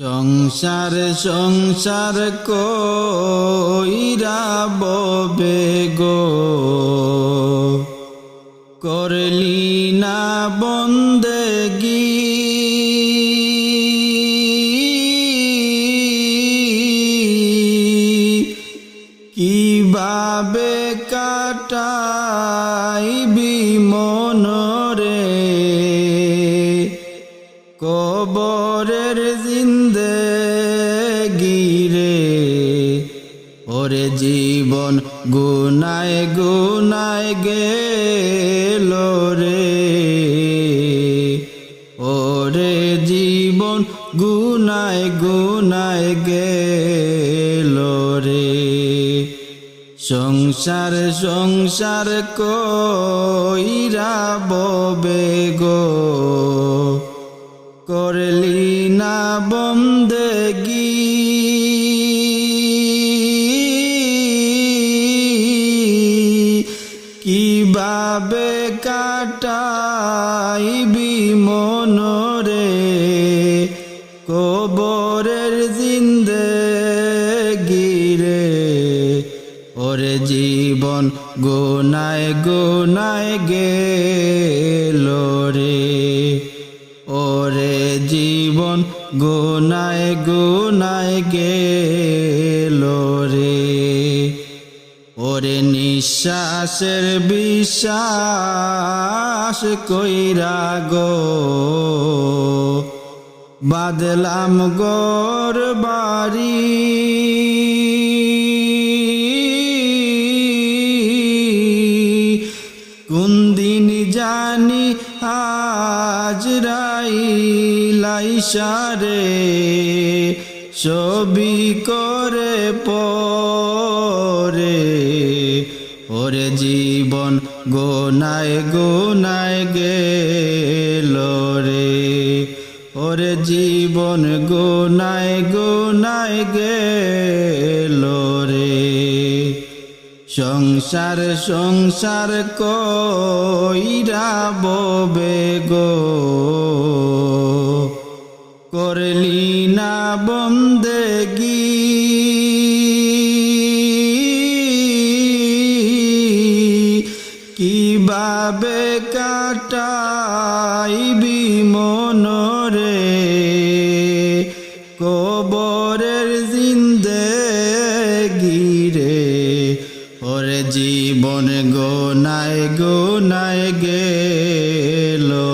সংসার সংসার কইরা ববে গো। করলি না বন্দেগি। কীভাবে কাটাইবি কবরের জিন্দে গিরে ওরে জীবন গুনায় গুনায় গেল রে। ওরে জীবন গুনায় গুনায় গেল রে। সংসার সংসার কইরা ববে গো। বন্দেগি। কীভাবে কাটাইবি মনরে? কবরের জিন্দে গিরে ওরে জীবন গোনায় গোনায় গেল রে। ওরে জীবন গোনায় গোনায় গেল রে। ওরে নিঃশ্বাসের বিশ্বাস কইরা গো। বাদলাম গোর বাড়ি। কোন দিন জানি হাজরাই লাইসারে ছবি করে পরে ওরে জীবন গোনায় গোনায় গেল রে। ওরে জীবন গোনায় গোনায় গেল রে। সংসার সংসার কইরা ববে গো। বন্দেগি। কীভাবে কাটাইবি মনরে? কবরের জিন্দে গিরে ওরে জীবন গোনায় গোনায় গেল। রে